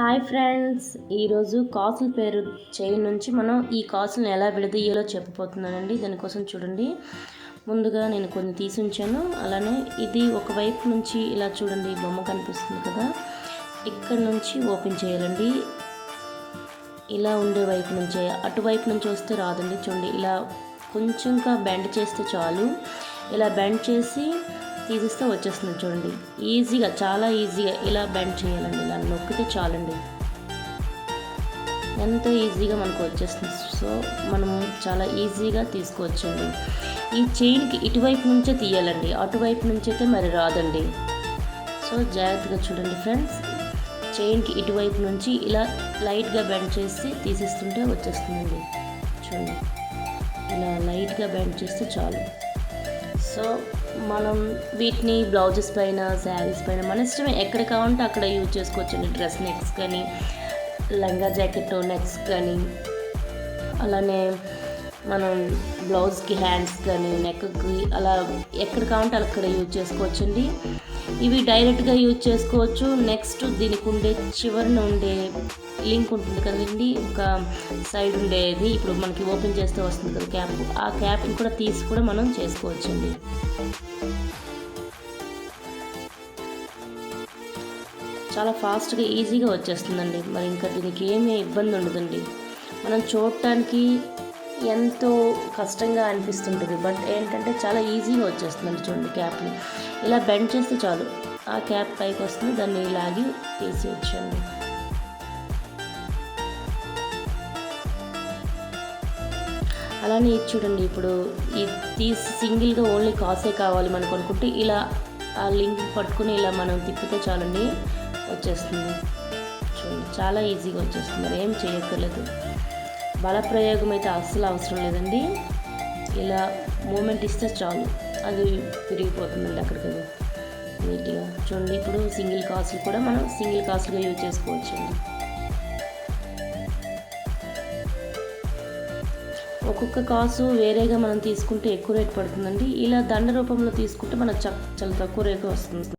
Hi friends. ఈరోజు కాసుల పేరు చేయి నుంచి మనం ఈ కాసులను ఎలా విడదీయాలో చెప్పబోతున్నానండి. దానికోసం చూడండి. ముందుగా నేను కొన్ని తీసి ఉంచాను అలానే ఇది ఒకవైపు నుంచి ఇలా చూడండి. బొమ్మ కనిపిస్తుంది కదా. ఇక్కడ నుంచి ఓపెన్ చేయాలండి. ఇలా ఉండే వైపు నుంచే అటువైపు నుంచి వస్తే రాదండి. చూడండి ఇలా కొంచెంగా బెండ్ చేస్తే చాలు. ఇలా బెండ్ చేసి తీసిస్తే వచ్చేస్తుంది చూడండి. ఈజీగా చాలా ఈజీగా ఇలా బెండ్ చేయాలండి. ఇలా నొక్కితే చాలండి. ఎంతో ఈజీగా మనకు వచ్చేస్తుంది. సో మనం చాలా ఈజీగా తీసుకోవచ్చండి. ఈ చైన్కి ఇటువైపు నుంచే తీయాలండి. అటువైపు నుంచి అయితే మరి రాదండి. సో జాగ్రత్తగా చూడండి ఫ్రెండ్స్ చైన్కి ఇటువైపు నుంచి ఇలా లైట్గా బెండ్ చేసి తీసేస్తుంటే వచ్చేస్తుందండి. చూడండి. ఇలా లైట్గా బెండ్ చేస్తే చాలు. సో మనం వీటిని బ్లౌజెస్ పైన శారీస్ పైన మన ఇష్టమే ఎక్కడ కావాలంటే అక్కడ యూజ్ చేసుకోవచ్చండి. డ్రెస్ నెక్స్ కానీ లంగా జాకెట్ నెక్స్ కానీ అలానే మనం బ్లౌజ్కి హ్యాండ్స్ కానీ నెక్కి అలా ఎక్కడ కావాలంటే అక్కడ యూజ్ చేసుకోవచ్చండి. ఇవి డైరెక్ట్గా యూజ్ చేసుకోవచ్చు. నెక్స్ట్ దీనికి ఉండే చివరిన ఉండే లింక్ ఉంటుంది కదండి. ఒక సైడ్ ఉండేది. ఇప్పుడు మనకి ఓపెన్ చేస్తే వస్తుంది కదా క్యాప్. ఆ క్యాప్ని కూడా తీసి కూడా మనం చేసుకోవచ్చండి. చాలా ఫాస్ట్గా ఈజీగా వచ్చేస్తుందండి. మరి ఇంకా దీనికి ఏమీ ఇబ్బంది ఉండదండి. మనం చూడటానికి ఎంతో కష్టంగా అనిపిస్తుంటుంది. బట్ ఏంటంటే చాలా ఈజీగా వచ్చేస్తుందండి చూడండి క్యాప్ని. ఇలా బెండ్ చేస్తే చాలు. ఆ క్యాప్ పైకి వస్తుంది. దాన్ని లాగి తీసి వచ్చండి అలానే ఇది చూడండి ఇప్పుడు ఈ తీసి సింగిల్గా ఓన్లీ కాసే కావాలి మనకు అనుకుంటే ఇలా ఆ లింక్ పట్టుకుని ఇలా మనం తిప్పితే చాలండి వచ్చేస్తుంది. చూడండి చాలా ఈజీగా వచ్చేస్తుంది. మరి ఏం చేయక్కర్లేదు. బలప్రయోగం అయితే అస్సలు అవసరం లేదండి. ఇలా మూమెంట్ ఇస్తే చాలు. అది విరిగిపోతుందండి అక్కడికి. నీట్గా చూడండి ఇప్పుడు సింగిల్ కాస్ట్లు కూడా మనం సింగిల్ కాస్ట్గా యూజ్ చేసుకోవచ్చండి. ఒక్కొక్క కాసు వేరేగా మనం తీసుకుంటే ఎక్కువ రేట్ పడుతుందండి. ఇలా దండ రూపంలో తీసుకుంటే మనకు చాలా తక్కువ రేట్ వస్తుంది.